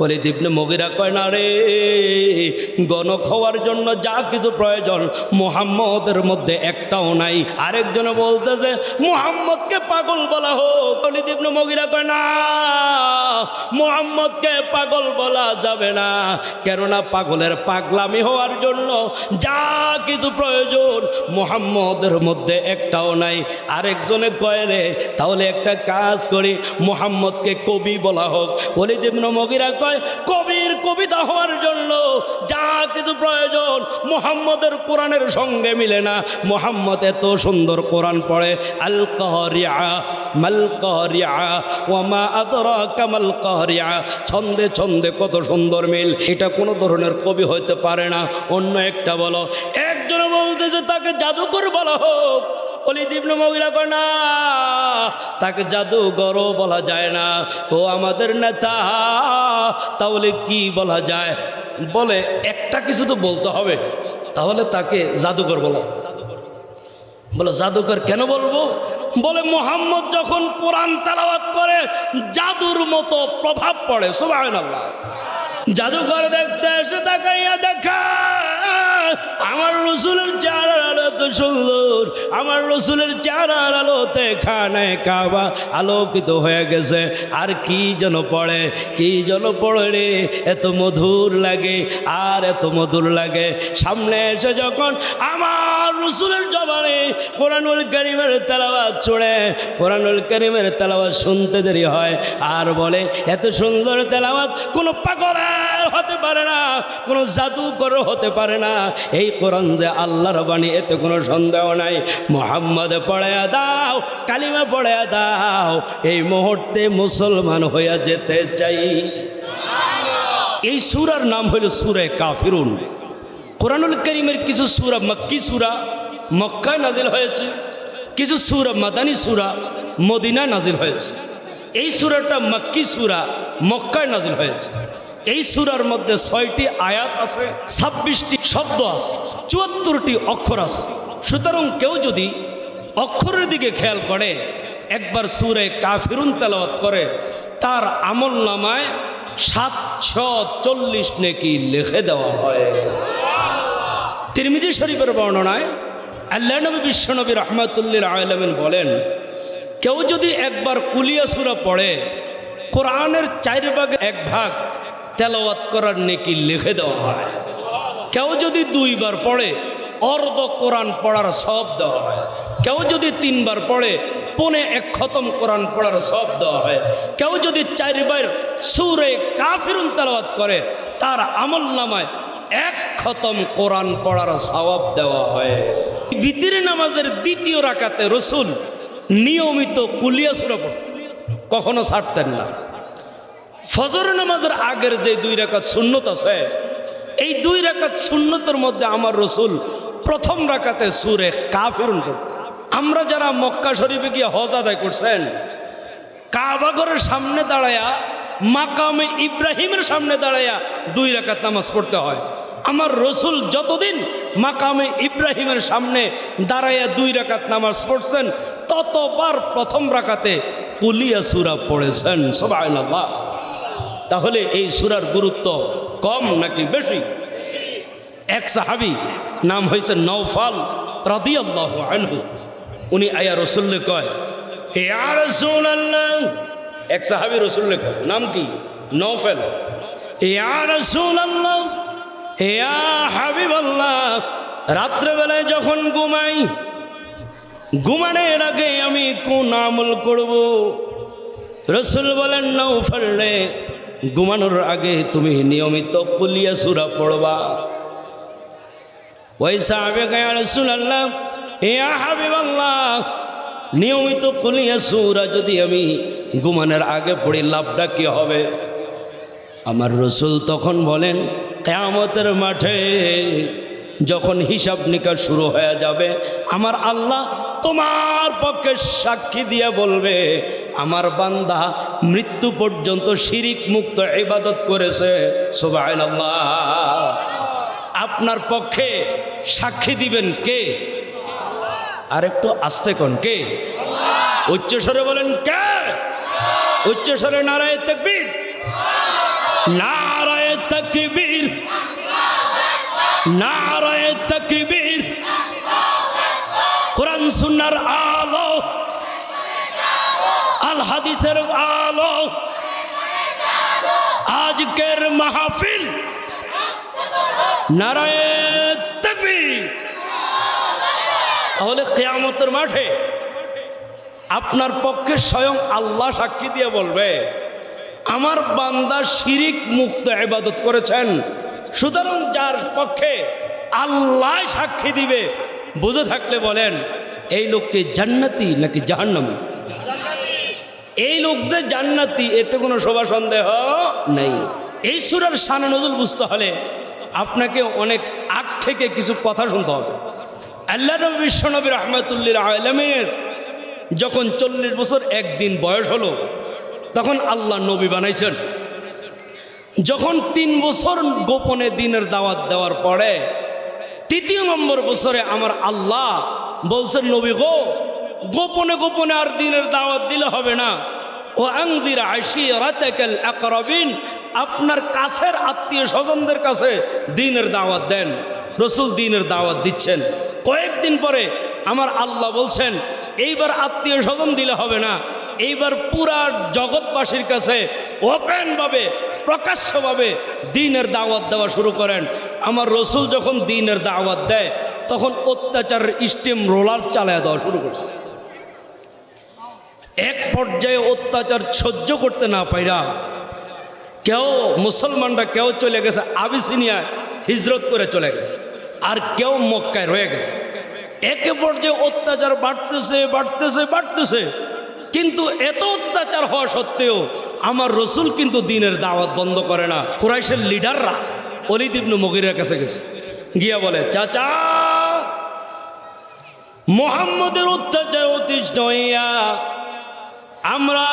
হলি দিবনে মগিরা কয়, না রে, গণ খাওয়ার জন্য যা কিছু প্রয়োজন, মোহাম্মদের মধ্যে একটাও নাই। আরেকজনে বলতেছে মোহাম্মদকে পাগল বলা হোক? দিবনে মগিরা কয়, না, মোহাম্মদকে পাগল বলা যাবে না। কেননা পাগলের পাগলামি হওয়ার জন্য যা কিছু প্রয়োজন মোহাম্মদের মধ্যে একটাও নাই। আরেকজনে কয়, রে, তাহলে একটা কাজ করি, মোহাম্মদকে কবি বলা হোক। দিবনে মগিরা কয় কবির কবিতা হওয়ার জন্য যা কিছু প্রয়োজন মোহাম্মদের কোরআনের সঙ্গে মিলে না। মোহাম্মদ এত সুন্দর কোরআন পড়ে। আল কারিয়া মাল কারিয়া ওয়ামা আদরাকা মাল কারিয়া ছন্দে ছন্দে কত সুন্দর মিল। এটা কোনো ধরনের কবি হইতে পারে না। অন্য একটা বলো। একজন বলতেছে, তাকে জাদুকর বলা হোক। অলিদীপ্ন মহিলা কয় না তাকে জাদুঘরও বলা যায় না। ও আমাদের নেতা, তাহলে কি বলা যায়? বলে, একটা কিছু তো বলতে হবে, তাহলে তাকে জাদুঘর বলো। বলে জাদুকর কেন বলব? বলে, মোহাম্মদ যখন কোরআন তালাওয়াত করে, জাদুর মতো প্রভাব পড়ে আল্লাহ জাদুঘর দেখতে এসে তাকাইয়া দেখা। আমার রসুলের চারার আলো এত সুন্দর, আমার রসুলের চারার আলোতে খানে কাবা আলোকিত হয়ে গেছে। আর কি যেন পড়ে, কি যেন পড়ে রে, এত মধুর লাগে, আর এত মধুর লাগে। সামনে এসে যখন আমার রসুলের জবানে কোরআনুল করিমের তেলাওয়াত চড়ে কোরআনুল করিমের তেলাওয়াত শুনতে দেরি হয়, আর বলে, এত সুন্দর তেলাওয়াত কোনো পাগলের হতে পারে না, কোনো জাদুকর হতে পারে না এই কোরআন যে আল্লাহর বাণী, এতে কোনো সন্দেহ নাই। মোহাম্মদ পড়ে দাও, কালিমা পড়ে দাও। এই মুহূর্তে মুসলমান হইয়া যেতে চাই। এই সুরার নাম হইল সুরে কাফিরুন। কোরআনুল করিমের কিছু সুরা মক্কি সুরা? মক্কায় নাজিল হয়েছে। কিছু সুরা মাদানী সুরা মদিনায় নাজিল হয়েছে। এই সুরাটা মক্কি সুরা? মক্কায় নাজিল হয়েছে। এই সুরার মধ্যে ছয়টি আয়াত আছে, ছাব্বিশটি শব্দ আছে, চুয়াত্তরটি অক্ষর আছে। সুতরাং কেউ যদি অক্ষরের দিকে খেয়াল করে, একবার সুরে কাফিরুন তেলাওয়াত করে, তার আমল নামায় সাতশো চল্লিশ নেকি লিখে দেওয়া হয়। তিরমিজি শরীফের বর্ণনায় আল্লাহ নবী বিশ্বনবী রহমাতুল্লিল আলমিন বলেন, কেউ যদি একবার কুলিয়া সুরা পড়ে, কোরআনের চার ভাগে এক ভাগ তেলাওয়াত করার নেকি লিখে দেওয়া হয়। কেউ যদি দুইবার পড়ে, অর্ধ কোরআন পড়ার সব দেওয়া হয়। কেউ যদি তিনবার পড়ে, পনে এক খতম কোরআন পড়ার সব দেওয়া হয়। কেউ যদি চারবার সুরে কাফিরুন তেলাওয়াত করে, তার আমল নামায় এক খতম কোরআন পড়ার সওয়াব দেওয়া হয়। ভিতির নামাজের দ্বিতীয় রাকাতে রসুল নিয়মিত কুলিয়া সুরা কখনো ছাড়তেন না। ফজর নামাজের আগের যে দুই রাকাত সুন্নত আছে, এই দুই রাকাত সুন্নতের মধ্যে আমার রসুল প্রথম রাকাতে সুরে কাফিরুন আমরা যারা মক্কা শরীফে গিয়ে হজ আদায় করছেন কাবাগরের সামনে দাঁড়ায়া, মাকামে ইব্রাহিমের সামনে দাঁড়ায়া দুই রাকাত নামাজ পড়তে হয়। আমার রসুল যতদিন মাকামে ইব্রাহিমের সামনে দাঁড়াইয়া দুই রাকাত নামাজ পড়ছেন, ততবার প্রথম রাকাতে কুলিয়া সুরা পড়েছেন। সবাই আল্লাহ তাহলে এই সুরার গুরুত্ব কম নাকি বেশি? এক সাহাবি, নাম হয়েছে নৌফাল রাদিয়াল্লাহ আনহু। উনি আয়া রসুল্লে কয় এক সাহাবি রসুল্লে কয়, নাম কি? নৌফেল রাত্রেবেলায় যখন ঘুমাই, ঘুমানোর আগে আমি কোন আমল করব? রসুল বলেন নৌফেল রে ঘুমানোর আগে তুমি নিয়মিত পুলিয়া সুরা পড়বা। ওই সাহাবে গায়া রসুল আল্লাহ ইয়া হাবিবাল্লাহ, নিয়মিত কুলিয়া সুরা যদি আমি ঘুমানোর আগে পড়ি, লাভটা কি হবে? আমার রসুল তখন বলেন, কেয়ামতের মাঠে যখন হিসাব নিকাশ শুরু হয়ে যাবে, আমার আল্লাহ তোমার পক্ষে সাক্ষী দিয়ে বলবে, আমার বান্দা মৃত্যু পর্যন্ত শিরিক মুক্ত ইবাদত করেছে সুবাহ আপনার পক্ষে সাক্ষী দিবেন কে? আর একটু আস্তে কোন, কে? উচ্চস্বরে বলেন, কে? উচ্চস্বরে নারায় তেকবীর। নারায় তকবীর। নারায় তকবীর। কোরআন সুন্নার আলো। আল হাদিসের আলো। আজকের মাহফিল। নারায় তকবীর। তাহলে কেয়ামতের মাঠে আপনার পক্ষে স্বয়ং আল্লাহ সাক্ষী দিয়ে বলবে, আমার বান্দা শিরিক মুক্ত ইবাদত করেছেন। সুতরাং যার পক্ষে আল্লাহ সাক্ষী দিবে, বুঝে থাকলে বলেন, এই লোককে জান্নাতি নাকি জাহান্নামী? এই লোক যে জান্নাতি, এতে কোনো শোভা সন্দেহ নেই। এই সুরার সানা নজর বুঝতে হলে আপনাকে অনেক আগ থেকে কিছু কথা শুনতে হবে। আল্লাহ নবী বিশ্বনবী রহমতুল্লিল আলমের যখন চল্লিশ বছর একদিন বয়স হলো, তখন আল্লাহ নবী বানাইছেন। যখন তিন বছর গোপনে দিনের দাওয়াত দেওয়ার পরে তৃতীয় নম্বর বছরে আমার আল্লাহ বলছেন, নবী গো, গোপনে গোপনে আর দিনের দাওয়াত দিলে হবে না। ও আংদির আশি রাতেকেল আকরবিন, আপনার কাছের আত্মীয় স্বজনদের কাছে দিনের দাওয়াত দেন। রসুল দিনের দাওয়াত দিচ্ছেন। কয়েকদিন পরে আমার আল্লাহ বলছেন, এইবার আত্মীয় স্বজন দিলে হবে না। এইবার পুরা জগৎবাসীর কাছে ওপেনভাবে, প্রকাশ্যভাবে দিনের দাওয়াত দেওয়া শুরু করেন। আমার রসুল যখন দিনের দাওয়াত দেয়, তখন অত্যাচারের স্টিম রোলার চালায় দেওয়া শুরু করছে। এক পর্যায়ে অত্যাচার সহ্য করতে না পাইরা কেউ মুসলমানরা কেউ চলে গেছে আবিসিনিয়ায় হিজরত করে চলে গেছে, আর কেউ মক্কায় রয়ে গেছে। একে পর্যায়ে অত্যাচার বাড়তেছে বাড়তেছে বাড়তেছে। কিন্তু এত অত্যাচার হওয়া সত্ত্বেও আমার রসুল কিন্তু দিনের দাওয়াত বন্ধ করে না। কুরাইশের লিডাররা অলিদ ইবনু মগিরের কাছে গেছে। গিয়া বলে, চাচা, মোহাম্মদের অত্যাচার অতিষ্ঠ হইয়া আমরা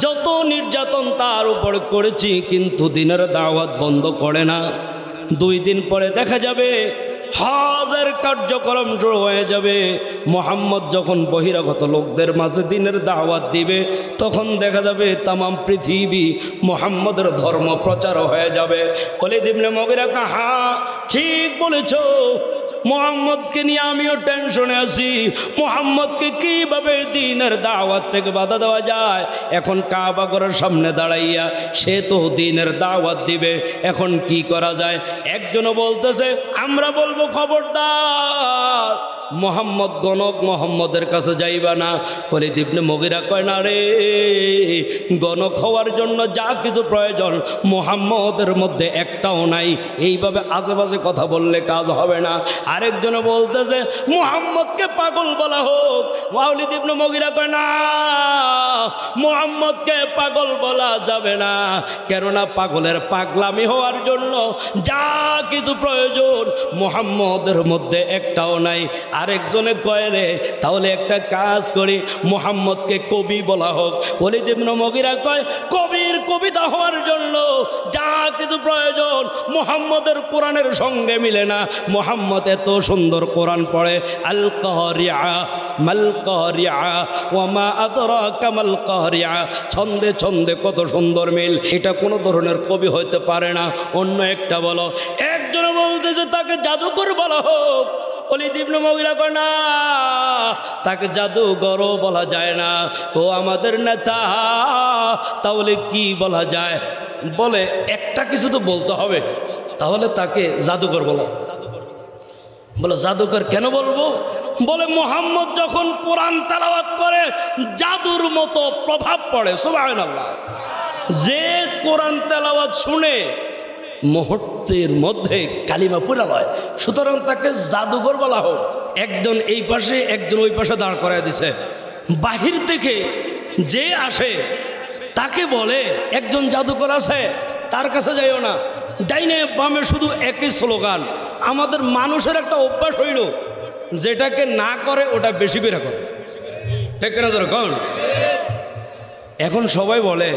যত নির্যাতন তার উপর করেছি, কিন্তু দিনের দাওয়াত বন্ধ করে না। দুই দিন পরে দেখা যাবে হজের কার্যক্রম শুরু হয়ে যাবে। মোহাম্মদ যখন বহিরাগত লোকদের মাঝে দিনের দাওয়াত দিবে, তখন দেখা যাবে তামাম পৃথিবী মোহাম্মদের ধর্ম প্রচার হয়ে যাবে। বলে দিবনে মগিরা কাহা, ঠিক বলেছ মোহাম্মদকে নিয়ে আমিও টেনশনে আছি। মোহাম্মদকে কীভাবে দিনের দাওয়াত থেকে বাধা দেওয়া যায়? এখন কাবা করার সামনে দাঁড়াইয়া সে তো দিনের দাওয়াত দিবে, এখন কি করা যায়? একজনও বলতেছে, আমরা বলব খবরদার। মোহাম্মদ গণক মোহাম্মদের কাছে যাইবা না। হলে দিবনে মগিরা কয়, না রে, গণক হওয়ার জন্য যা কিছু প্রয়োজন মোহাম্মদের মধ্যে একটাও নাই। এইভাবে আশেপাশে কথা বললে কাজ হবে না। আরেকজনে বলতেছে, মোহাম্মদকে পাগল বলা হোক। মাউলি দিবনে মগিরা কয়, না, মোহাম্মদকে পাগল বলা যাবে না। কেননা পাগলের পাগলামি হওয়ার জন্য যা কিছু প্রয়োজন মোহাম্মদের মধ্যে একটাও নাই। আরেকজনে কয়ে তাহলে একটা কাজ করি, মোহাম্মদকে কবি বলা হোক। হলিদিবন মগিরা কয়, কবির কবিতা হওয়ার জন্য যা কিছু প্রয়োজন, মোহাম্মদের কোরআনের সঙ্গে মিলে না। মোহাম্মদ এত সুন্দর কোরআন পড়ে, আল কহরিয়া, মাল কহরিয়া ওমা আদরা কামাল কহরিয়া। ছন্দে ছন্দে কত সুন্দর মিল। এটা কোনো ধরনের কবি হইতে পারে না। অন্য একটা বলো, একজনে বলতেছে তাকে জাদুকর বলা হোক। অলি দিবনে কয়, না, তাকে জাদুঘরও বলা যায় না। ও আমাদের নেতা, তাহলে কি বলা যায়? বলে, একটা কিছু তো বলতে হবে, তাহলে তাকে জাদুঘর বলা। বলে, জাদুকর কেন বলব? বলে, মোহাম্মদ যখন কোরআন তেলাওয়াত করে, জাদুর মতো প্রভাব পড়ে সুবাহ যে কোরআন তেলাওয়াত শুনে মুহূর্তের মধ্যে কালিমা পুরা হয়। সুতরাং তাকে জাদুঘর বলা হোক। একজন এই পাশে, একজন ওই পাশে দাঁড় করায় দিছে। বাহির থেকে যে আসে, তাকে বলে, একজন জাদুকর আছে, তার কাছে যাইও না। ডাইনে বামে শুধু একই স্লোগান। আমাদের মানুষের একটা অভ্যাস হইল, যেটাকে না করে ওটা বেশি করে করে। ঠিক এখন সবাই বলে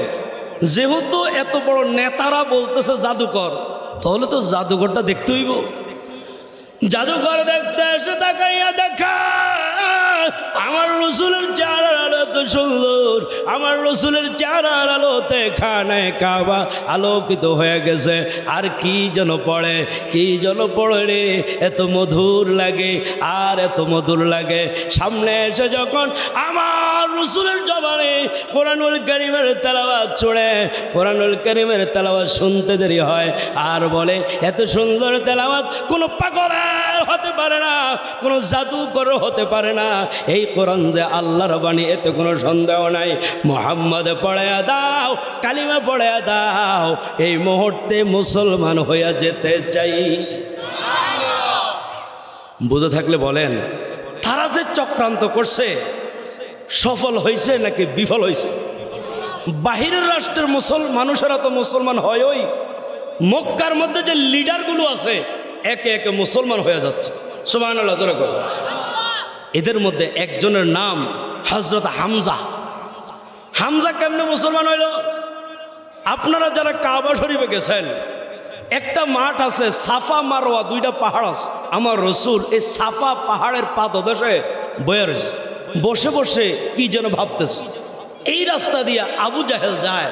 যেহেতু এত বড় নেতারা বলতেছে জাদুকর, তাহলে তো জাদুঘরটা দেখতে হইব। জাদুঘর দেখতে এসে তাকাইয়া দেখা, আমার রসুলের চেহারার আলো এত সুন্দর, আমার রসুলের চেহারার আলোতে খানে কাবা আলোকিত হয়ে গেছে। আর কি যেন পড়ে, কি যেন পড়ে রে, এত মধুর লাগে, আর এত মধুর লাগে। সামনে এসে যখন আমার রসুলের জবানে কোরআনুল করিমের তেলাওয়াত চড়ে কোরআনুল করিমের তেলাওয়াত শুনতে দেরি হয়। আর বলে, এত সুন্দর তেলাওয়াত কোনো পাগলের হতে পারে না, কোনো জাদুকর হতে পারে না। এই কোরআন যে আল্লাহর বাণী, এতে কোনো সন্দেহ নাই। মোহাম্মদ পড়ে দাও, কালিমা পড়ে দাও। এই মুহূর্তে মুসলমান হইয়া যেতে চাই। বুঝে থাকলে বলেন, তারা যে চক্রান্ত করছে সফল হয়েছে নাকি বিফল হয়েছে? বাহিরের রাষ্ট্রের মুসল মানুষেরা তো মুসলমান হয় ওই মক্কার মধ্যে যে লিডারগুলো আছে, একে একে মুসলমান হয়ে যাচ্ছে। সুবাহ এদের মধ্যে একজনের নাম হজরত হামজা। হামজা কেমনে মুসলমান হইল? আপনারা যারা কাবা শরীফে গেছেন, একটা মাঠ আছে সাফা মারোয়া দুইটা পাহাড় আছে। আমার রসুল এই সাফা পাহাড়ের পাদদেশে বয়ে রয়েছে। বসে বসে কি যেন ভাবতেছে। এই রাস্তা দিয়ে আবু জাহেল যায়।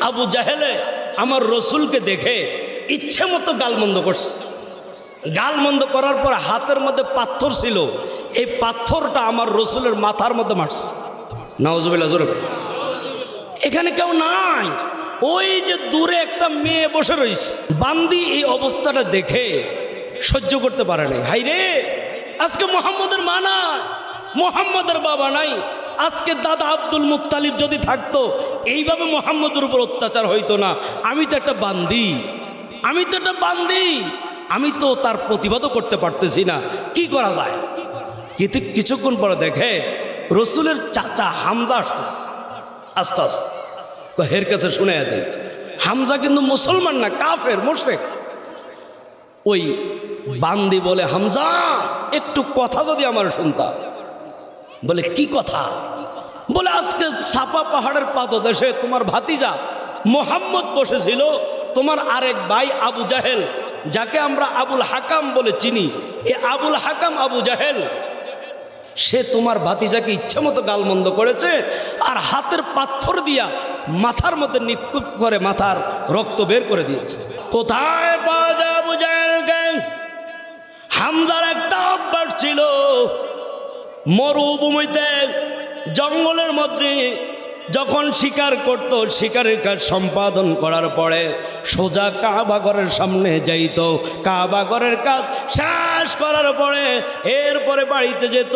আবু জাহেলে আমার রসুলকে দেখে ইচ্ছে মতো গালমন্দ করছে। গালমন্দ করার পর হাতের মধ্যে পাথর ছিল। এই পাথরটা আমার রসুলের মাথার মধ্যে মারছে। নওয়াজবিল্লা এখানে কেউ নাই। ওই যে দূরে একটা মেয়ে বসে রয়েছে। বান্দি এই অবস্থাটা দেখে সহ্য করতে পারে নাই। হাই রে আজকে মোহাম্মদের মা না মোহাম্মদের বাবা নাই, আজকে দাদা আব্দুল মুত্তালিব যদি থাকতো, এইভাবে মোহাম্মদের উপর অত্যাচার হইতো না। আমি তো একটা বান্দি। আমি তো একটা বান্দি। আমি তো তার প্রতিবাদও করতে পারতেছি না। কি করা যায়? কিন্তু কিছুক্ষণ পরে দেখে রসুলের চাচা হামজা আসতেছে। আস্তে আস্তে। হের কাছে শুনে দেয় হামজা কিন্তু মুসলমান না, কাফের মোশেক ওই বান্দি বলে, হামজা, একটু কথা যদি আমার শুনতা। বলে, কি কথা? বলে, আজকে ছাপা পাহাড়ের পাদদেশে তোমার ভাতিজা মোহাম্মদ বসেছিল। তোমার আরেক ভাই আবু জাহেল, যাকে আমরা আবুল হাকাম বলে চিনি। এ আবুল হাকাম আবু জাহেল, সে তোমার ভাতিজাকে ইচ্ছা মতো গালমন্দ করেছে আর হাতের পাথর দিয়া মাথার মধ্যে নিক্ষুপ করে মাথার রক্ত বের করে দিয়েছে। কোথায় পাওয়া যায় আবু জাহেলকে? হামজার একটা অভ্যাস ছিল মরুভূমিতে জঙ্গলের মধ্যে যখন শিকার করত, শিকারের কাজ সম্পাদন করার পরে সোজা কাবাগরের সামনে যাইত। কাবাগরের কাজ শেষ করার পরে এরপরে বাড়িতে যেত।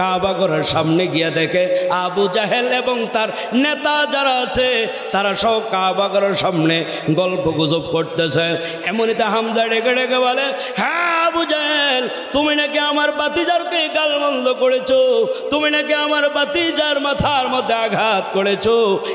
কাবাগরের সামনে গিয়ে দেখে আবু জাহেল এবং তার নেতা যারা আছে, তারা সব কাবাগরের সামনে গল্প গুজব করতেছে। এমনিতে হামজা ডেকে ডেকে বলে হ্যাঁ আবু জাহেল, তুমি নাকি আমার বাতিজারকে গালমন্দ করেছ? তুমি নাকি আমার বাতিজার মাথার মধ্যে আঘাত করেছ?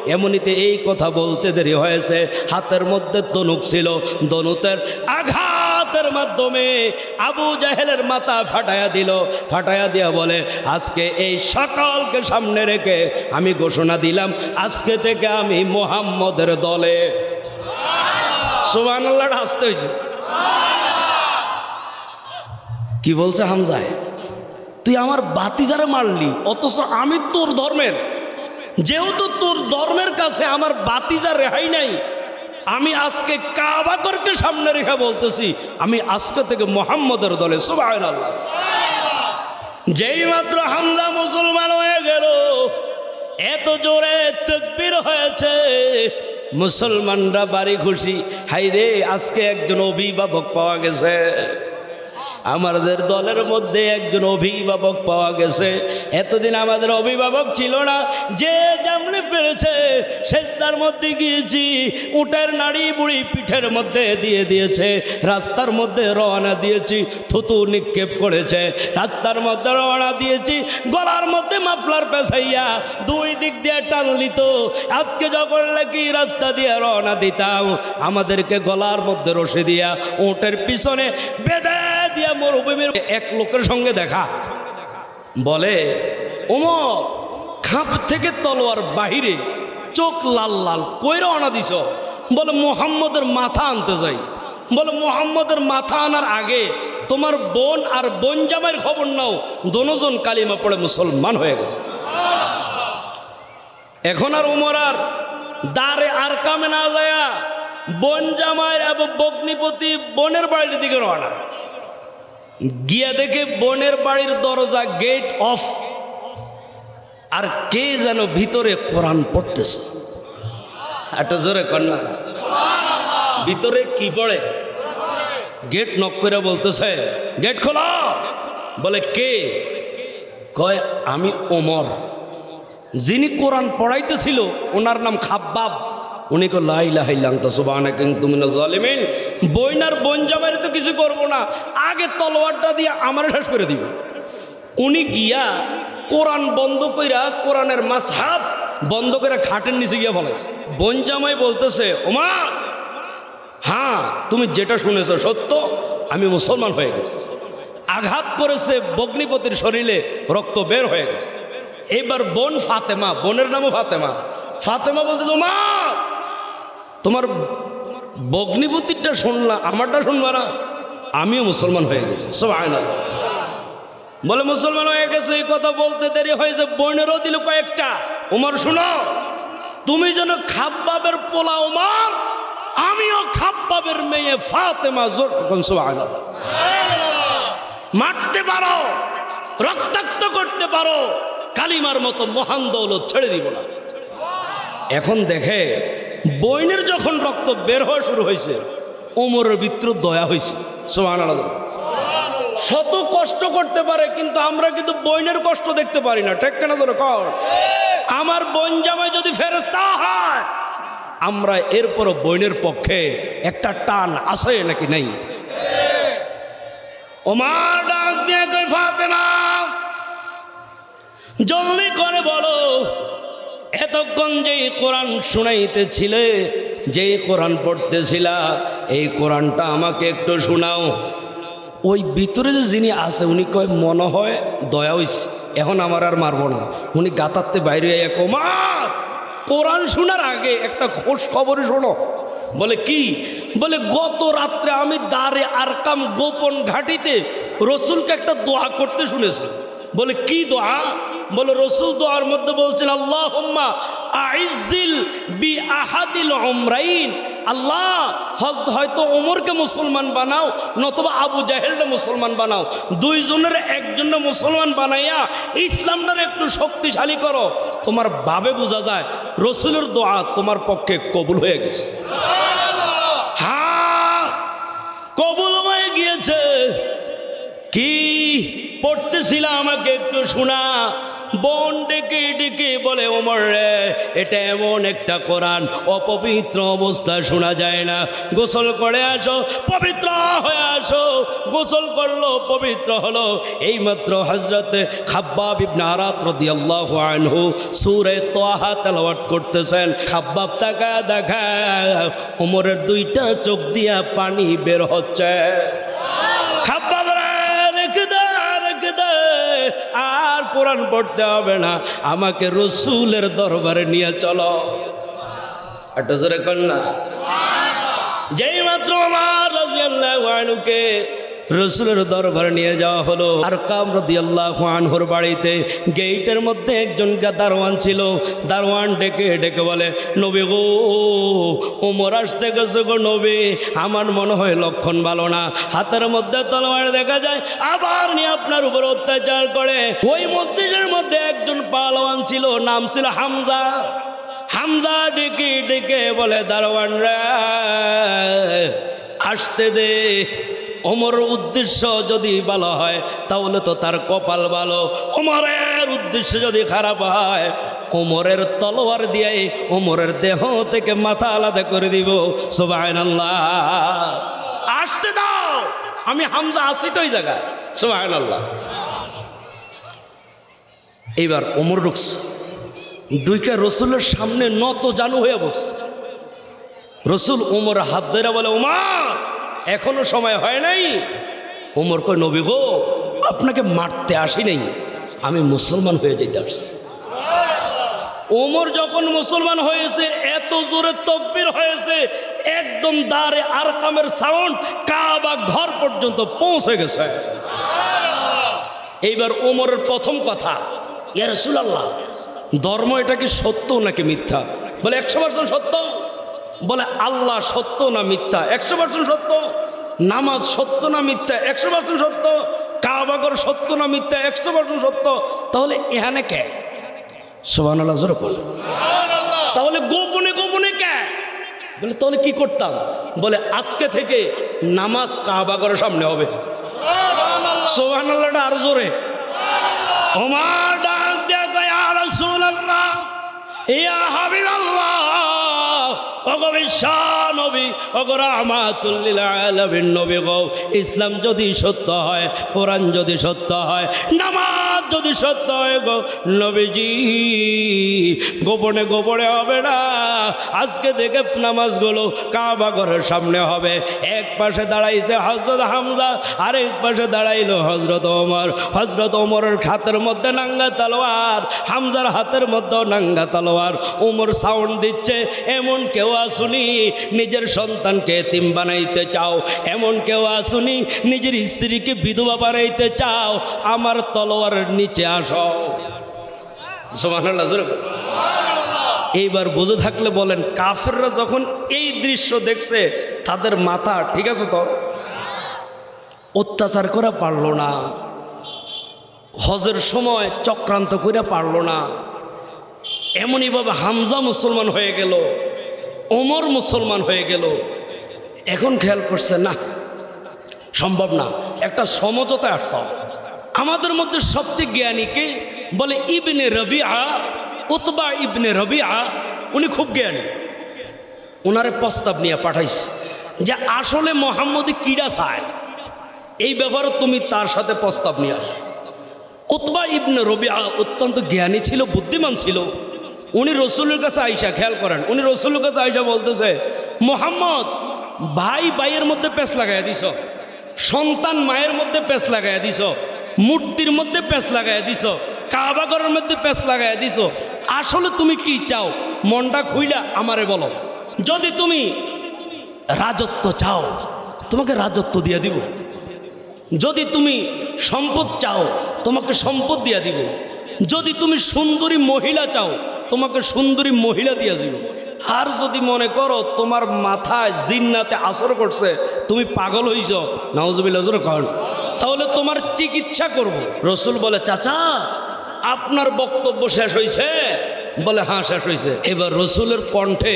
এমনিতে এই কথা বলতে দেরি হয়েছে। হাতের মধ্যে তনুক ছিল। দনুতের আঘাতের মাধ্যমে আবু জাহেলের মাথা ফাটায়া দিল। ফাটায়া দিয়া বলে, আজকে এই সকলকে সামনে রেখে আমি ঘোষণা দিলাম, আজকে থেকে আমি মোহাম্মদের দলে। আল্লাহ হাসতে হয়েছে। কি বলছে হামজায়? তুই আমার বাতিজারে মারলি, অথচ আমি তোর ধর্মের যেহেতু তোর ধর্মের কাছে আমার বাতিজার রেহাই নাই, আমি আজকে কাবাকরকে সামনে রেখে বলতেছি, আমি আজকে থেকে মোহাম্মদের দলে সুবাহ আল্লাহ যেই মাত্র হামজা মুসলমান হয়ে গেল, এত জোরে তকবির হয়েছে, মুসলমানরা বাড়ি খুশি হাই রে আজকে একজন অভিভাবক পাওয়া গেছে। আমাদের দলের মধ্যে একজন অভিভাবক পাওয়া গেছে। এতদিন আমাদের অভিভাবক ছিল না। যে যেমনি পেরেছে, সেজদার মধ্যে গিয়েছি, উটের নাড়ি বুড়ি পিঠের মধ্যে দিয়ে দিয়েছে, রাস্তার মধ্যে রওনা দিয়েছি, থুতু নিক্ষেপ করেছে, রাস্তার মধ্যে রওনা দিয়েছি, গলার মধ্যে মাফলার পেছাইয়া দুই দিক দিয়ে টানলি তো আজকে যখন নাকি রাস্তা দিয়ে রওনা দিতাম, আমাদেরকে গলার মধ্যে রসে দিয়া উটের পিছনে বেঁধে দিয়া মরুভূমির এক লোকের সঙ্গে দেখা। বলে, ওমর, খাপ থেকে তলোয়ার বাহিরে চোখ লাল লাল কই রওনা দিছ। বলে, মোহাম্মদের মাথা আনতে যাই। বলে, মোহাম্মদের মাথা আনার আগে তোমার বোন আর বোন জামাইয়ের খবর নাও। দনোজন কালিমা পড়ে মুসলমান হয়ে গেছে। এখন আর উমর আর দাঁড়ে আর কামে না যায়া বোন জামাইয়ের এবং বগ্নিপতি বোনের বাড়ির দিকে রওনা। গিয়া দেখে বোনের বাড়ির দরজা গেট অফ আর কে যেন ভিতরে কোরআন পড়তেছে। একটা জোরে কন্যা ভিতরে কি পড়ে? গেট নক করে বলতেছে গেট খোলা। বলে কে? কয়, আমি ওমর। যিনি কোরআন পড়াইতেছিল, ওনার নাম খাব্বাব। উনি কো লাইলাহিল্লাং তো সুবাহানা কিন্তু জালিমিন। বইনার বোন জামাইরে তো কিছু করব না, আগে তলোয়ারটা দিয়ে আমার শেষ করে দিব। উনি গিয়া কোরআন বন্ধ কইরা, কোরআনের মাসহাব বন্ধ করে খাটের নিচে গিয়া বলেছে বোন জামাই বলতেছে, ওমা হ্যাঁ তুমি যেটা শুনেছ সত্য, আমি মুসলমান হয়ে গেছি। আঘাত করেছে বগ্নিপতির শরীরে, রক্ত বের হয়ে গেছে। এবার বোন ফাতেমা, বোনের নামও ফাতেমা। ফাতেমা বলতে মা তোমার বগ্নিপতিরটা শুনলা, আমারটা শুনবা না? আমিও মুসলমান হয়ে গেছি সব আয়না বলে, মুসলমান হয়ে গেছে, এই কথা বলতে দেরি হয়েছে, বোনেরও দিল কয়েকটা। উমর, শুনো, তুমি যেন খাব্বাবের পোলা উমার, আমিও খাব্বাবের মেয়ে ফাতেমা জোর সুবহানাল্লাহ। মারতে পারো, রক্তাক্ত করতে পারো, কালিমার মতো মহান দৌলত ছেড়ে দিব না। এখন দেখে বইনের যখন রক্ত বের হওয়া শুরু হয়েছে ওমরের ভিতর দয়া হয়েছে। সোহান শত কষ্ট করতে পারে, কিন্তু আমরা কিন্তু বইনের কষ্ট দেখতে পারি না। ঠিক কেনা ধরে কর? আমার বোন জামাই যদি ফেরস্তা হয়, আমরা এরপরও বইনের পক্ষে একটা টান আছে নাকি নেই? ওমার ডাক দিয়ে কই ফাতেমা? জলদি করে বলো এতক্ষণ যেই কোরআন শুনাইতেছিলে, যেই কোরআন পড়তেছিলা, এই কোরআনটা আমাকে একটু শোনাও। ওই ভিতরে যে যিনি আছে, উনি কয়, মনে হয় দয়া হইছে। এখন আমার আর মারবো না। উনি গাতাতে বাইরে এক মার কোরআন শোনার আগে একটা খোঁজ খবর শোনো। বলে, কি? বলে, গত রাত্রে আমি দাঁড়ে আরকাম গোপন ঘাটিতে রসুলকে একটা দোয়া করতে শুনেছি। বলে, কি দোয়া? বলে, রসুল দোয়ার মধ্যে বলছেন আল্লাহ আইজিল বি আহাদিল আল্লাহ হয়তো ওমরকে মুসলমান বানাও, নতবা আবু জাহেলকে মুসলমান বানাও। দুইজনের একজনের মুসলমান বানাইয়া ইসলামটার একটু শক্তিশালী করো। তোমার ভাবে বোঝা যায়, রসুলের দোয়া তোমার পক্ষে কবুল হয়ে গেছে। হ্যাঁ কবুল হয়ে গিয়েছে। কি পড়তেছিলাম আমাকে একটু শোনা। বোন ডেকে ডেকে বলে, ওমর রে, এটা এমন একটা কোরআন, অপবিত্র অবস্থায় শোনা যায় না। গোসল করে আসো, পবিত্র হয়ে আসো। গোসল করল, পবিত্র হলো। এইমাত্র হজরতে খাব্বাব ইবনে আরাত রাদিয়াল্লাহু আনহু সূরা তোহা তেলাওয়াত করতেছেন। খাব্বাব তাকা দেখা, ওমরের দুইটা চোখ দিয়া পানি বের হচ্ছে। কোরআন পড়তে হবে না, আমাকে রসুলের দরবারে নিয়ে চলো। একটা জোরে কন্যা যেই মাত্র আমার রাজিয়াল্লাহু রসুলের দরবারে নিয়ে যাওয়া হলো। আর কামরদি আল্লাহ আনহুর বাড়িতে। গেইটের মধ্যে একজন দারোয়ান ছিল। দারোয়ান ডেকে ডেকে বলে, নবী গো ওমর আসতে গেছে গো নবী। আমার মনে হয় লক্ষণ ভালো না। হাতের মধ্যে তলোয়ার দেখা যায়, আবার নিয়ে আপনার উপর অত্যাচার করে। ওই মসজিদের মধ্যে একজন পালোয়ান ছিল, নাম ছিল হামজা। হামজা ডেকে ডেকে বলে, দারোয়ান রে, আসতে দে। ওমর উদ্দেশ্য যদি ভালো হয়, তাহলে তো তার কপাল ভালো। ওমরের উদ্দেশ্য যদি খারাপ হয়, ওমরের তলোয়ার দিয়ে ওমরের দেহ থেকে মাথা আলাদা করে দিব। সোবাইন আসতে দাও। আমি হামজা আসি তো ওই জায়গায়। সোবাইন আল্লাহ এইবার ওমর ঢুকছে। দুইটা রসুলের সামনে নত জানু হয়ে বস রসুল ওমর হাত ধরে বলে, ওমর এখনও সময় হয় নাই। ওমর কয়, নবী গো, আপনাকে মারতে আসি নাই। আমি মুসলমান হয়ে যেতে আসছি। ওমর যখন মুসলমান হয়েছে, এত জোরে তকবির হয়েছে, একদম দাঁড়ে আর কামের সাউন্ড, কাবা ঘর পর্যন্ত পৌঁছে গেছে। এইবার ওমরের প্রথম কথা, ইয়া রাসূলুল্লাহ, ধর্ম এটা কি সত্য নাকি মিথ্যা? বলে, একশো পার্সেন্ট সত্য। বলে আল্লাহ সত্য না মিথ্যা? একশো পার্সেন্ট সত্য। নামাজ সত্য না মিথ্যা? একশো পার্সেন্ট সত্য। কাবাগর সত্য না মিথ্যা? একশো পার্সেন্ট সত্য। তাহলে এখানে কে? সোহান আল্লাহ তাহলে গোপনে গোপনে কে? বলে তাহলে কি করতাম? বলে আজকে থেকে নামাজ কাবাগরের সামনে হবে। সোহান আল্লাহটা আর জোরে। ওমার ডাক দিয়ে ইয়া বিশ্বা নবী ইসলাম যদি সত্য হয়, কোরআন যদি সত্য হয়, নামাজ যদি সত্য হয় গো নবীজি, গোপনে গোপনে হবে না। আজকে থেকে নামাজগুলো কাবা ঘরের সামনে হবে। এক পাশে দাঁড়াইছে হজরত হামজা, আরেক পাশে দাঁড়াইলো হজরত ওমর। হজরত ওমরের হাতের মধ্যে নাঙ্গা তালোয়ার, হামজার হাতের মধ্যেও নাঙ্গা তালোয়ার। ওমর সাউন্ড দিচ্ছে, এমন কেউ আসুনি, নিজের সন্তানকে এতিম বানাইতে চাও। এমন কেউ আসুনি, নিজের স্ত্রীকে বিধবা বানাইতে চাও। আমার তলোয়ারের নিচে আসো। এইবার বুঝে থাকলে বলেন, কাফেররা যখন এই দৃশ্য দেখছে, তাদের মাথা ঠিক আছে তো? অত্যাচার করা পারল না। হজের সময় চক্রান্ত করে পারল না। এমনইভাবে হামজা মুসলমান হয়ে গেল। ওমর মুসলমান হয়ে গেল। এখন খেয়াল করছে, না, সম্ভব না। একটা সমঝোতা আসতাম আমাদের মধ্যে সবচেয়ে জ্ঞানীকে বলে Ibn Rabia, Utba Ibn Rabia. উনি খুব জ্ঞানী। ওনারে প্রস্তাব নিয়ে পাঠাইছে যে আসলে মোহাম্মদ কিডা চায় এই ব্যাপারে তুমি তার সাথে প্রস্তাব নিয়ে আস। উতবা ইবনে রবিআ অত্যন্ত জ্ঞানী ছিল, বুদ্ধিমান ছিল। উনি রসুলের কাছে আইসা, খেয়াল করেন, উনি রসুলের কাছে আইসা বলতেছে, মোহাম্মদ, ভাই ভাইয়ের মধ্যে পেঁচ লাগাইয়া দিছ, সন্তান মায়ের মধ্যে পেঁচ লাগাইয়া দিছ, মূর্তির মধ্যে পেঁচ লাগাইয়া দিছ কাবাগরের মধ্যে পেঁচ লাগাইয়া দিছ, আসলে তুমি কি চাও? মনটা খুইলা আমারে বলো। যদি তুমি রাজত্ব চাও, তোমাকে রাজত্ব দিয়ে দিব। যদি তুমি সম্পদ চাও, তোমাকে সম্পদ দিয়া দিব। যদি তুমি সুন্দরী মহিলা চাও তোমাকে সুন্দরী মহিলা দিয়া দিব। আর যদি মনে করো তোমার মাথায় জিন্নাতে আসর করছে, তুমি পাগল হইছ নওয়াজবিল্লাহ কন। তাহলে তোমার চিকিৎসা করব। রসুল বলে, চাচা, আপনার বক্তব্য শেষ হয়েছে বলে হ্যাঁ শেষ হয়েছে এবার রসুলের কণ্ঠে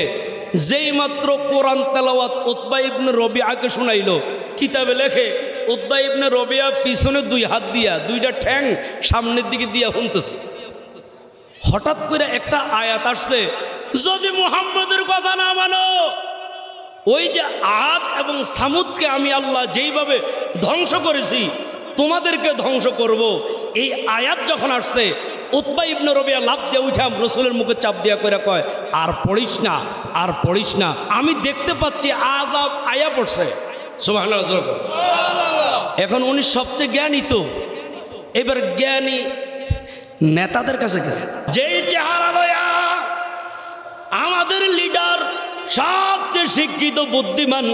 যেই মাত্র কোরআন তেলাওয়াত উতবা ইবনে রবিআকে শুনাইলো, কিতাবে লেখে, উতবা ইবনে রবিয়া পিছনে দুই হাত দিয়া, দুইটা ঠ্যাং সামনের দিকে দিয়া শুনতেছে হঠাৎ করে একটা আয়াত আসছে। যদি মুহাম্মদের কথা না মানো, ওই যে আদ এবং সামুদকে আমি আল্লাহ যেইভাবে ধ্বংস করেছি, তোমাদেরকে ধ্বংস করব। এই আয়াত যখন আসছে উৎবা ইবনে রবিয়া লাভ দিয়ে উঠাম রসুলের মুখে চাপ দিয়া করে কয়, আর পড়িস না, আর পড়িস না। আমি দেখতে পাচ্ছি আজ আয়া পড়ছে। এখন উনি সবচেয়ে জ্ঞানী তো। এবার জ্ঞানী নেতাদের কাছে গেছে। যেই চেহারা লয়া আমাদের লিডার, সবচেয়ে শিক্ষিত বুদ্ধিমান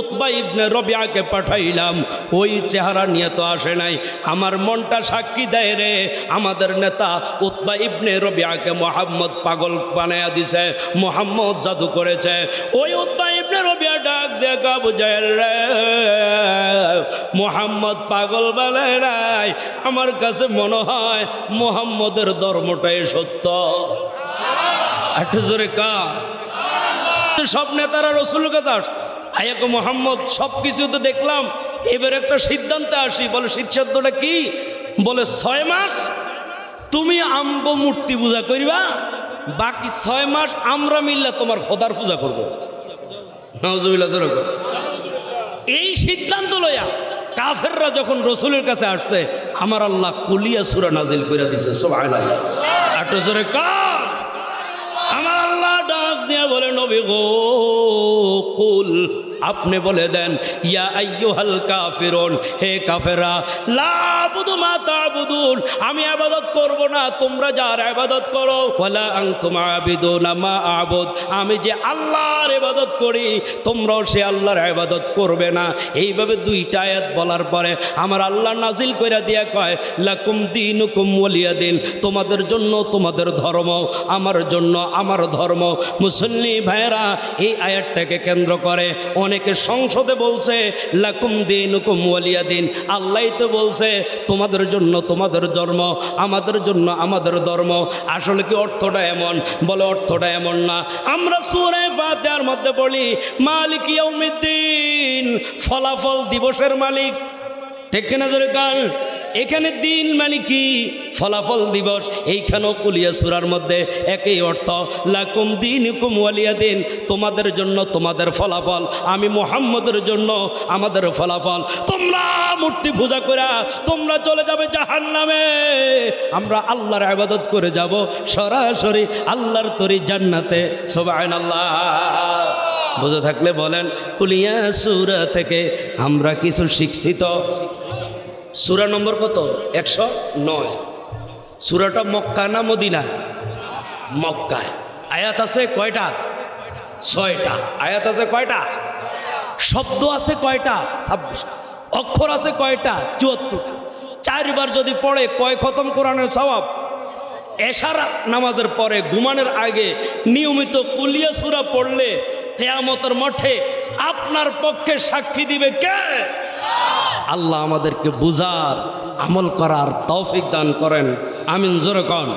উতবা ইবনে রবিয়াকে পাঠাইলাম, ওই চেহারা নিয়ে তো আসে নাই। আমার মনটা সাক্ষী দেয় রে, আমাদের নেতা উতবা ইবনে রবিয়াকে মোহাম্মদ পাগল বানায়া দিছে, মোহাম্মদ জাদু করেছে। ওই উতবা ইবনে রবিয়া ডাক দেখা বুঝায় রে, মোহাম্মদ পাগল বানায় নাই। আমার কাছে মনে হয় মোহাম্মদের ধর্মটাই সত্য। একটু কা সব নেতারা রসুলের কাছে আসছে। আয়াকে মোহাম্মদ সব কিছু তো দেখলাম। এবার একটা সিদ্ধান্তে আসি। বলে, সিদ্ধান্তটা কি? বলে, ছয় মাস তুমি আম্ব মূর্তি পূজা করিবা, বাকি ছয় মাস আমরা মিললে তোমার খোদার পূজা করব। এই সিদ্ধান্ত লইয়া কাফেররা যখন রসুলের কাছে আসছে, আমার আল্লাহ কুলিয়া সুরা নাজিল করে দিছে আমার আল্লাহ ডাক দিয়ে বলে, নবী গো, কুল, আপনি বলে দেন, ইয়া আইয়ো আইয়ুহাল কাফিরুন, হে কাফেরা লা বুদু মা আবুদুন, আমি আবাদত করব না, তোমরা যার আবাদত করো। ওয়ালা আনতুম আবিদুনা মা আবুদ, আমি যে আল্লাহর ইবাদত করি, তোমরাও সে আল্লাহর ইবাদত করবে না। এইভাবে দুইটা আয়াত বলার পরে আমার আল্লাহ নাজিল কইরা দিয়া কয়, লাকুম দিনুকুম ওয়ালিয়া দিন, তোমাদের জন্য তোমাদের ধর্ম, আমার জন্য আমার ধর্ম। মুসল্লি ভাইরা এই আয়াতটাকে কেন্দ্র করে অনেকে সংসদে বলছে, লাকুম দিনুকুম ওয়ালিয়া দিন। আল্লাহ তো বলছে, তোমাদের জন্য তোমাদের জন্ম, আমাদের জন্য আমাদের ধর্ম। আসলে কি অর্থটা এমন? বলে, অর্থটা এমন না। আমরা সুরে ফাতেহার মধ্যে বলি মালিক ইয়াউমিদ্দিন, ফলাফল দিবসের মালিক। ঠিক কিনা জোরে কাল এখানে দিন মানে কি? ফলাফল দিবস। এইখানেও কুলিয়া সুরার মধ্যে একই অর্থ। লাকুম দিন কুমওয়ালিয়া দিন। তোমাদের জন্য তোমাদের ফলাফল। আমি মোহাম্মদের জন্য আমাদের ফলাফল। তোমরা মূর্তি পূজা করা তোমরা চলে যাবে জাহান নামে আমরা আল্লাহর আবাদত করে যাব সরাসরি আল্লাহর তরি জান্নাতে। সবাই আল্লাহ বুঝে থাকলে বলেন, কুলিয়া সুরা থেকে আমরা কিছু শিখছি তো সুরা নম্বর কত? একশো নয়। সুরাটা মক্কা না মদিনা? মক্কায় আয়াত আছে কয়টা? ছয়টা। আয়াত আছে কয়টা? শব্দ আছে কয়টা? ছাব্বিশটা। অক্ষর আছে কয়টা? চুয়াত্তরটা। চারবার যদি পড়ে, কয় খতম কোরআনের স্বভাব এশার নামাজের পরে, ঘুমানোর আগে নিয়মিত কুলিয়া সুরা পড়লে কেয়ামতের মঠে আপনার পক্ষে সাক্ষী দিবে কে? আল্লাহ আমাদেরকে বুঝার, আমল করার তৌফিক দান করেন। আমিন, জোরে কন।